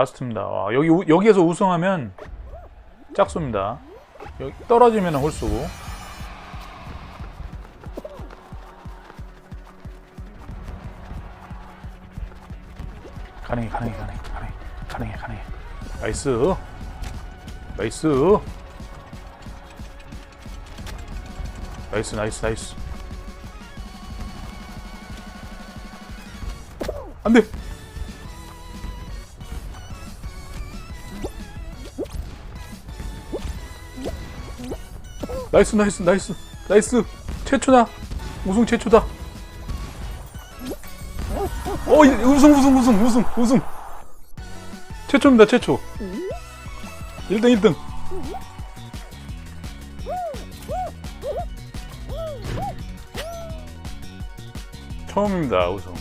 라스트입니다. 와, 여기 우- 여기에서 우승하면 짝수입니다. 여기 떨어지면 홀수고. 가능해 가능해 가능해 가능해 가능해 가능해. 나이스. 나이스. 나이스 나이스 나이스. 안 돼. 나이스 나이스 나이스. 나이스. 최초다. 우승 최초다. 어 이- 우승 우승 우승 우승 우승. 최초입니다 최초. 1등 1등. 처음입니다 우승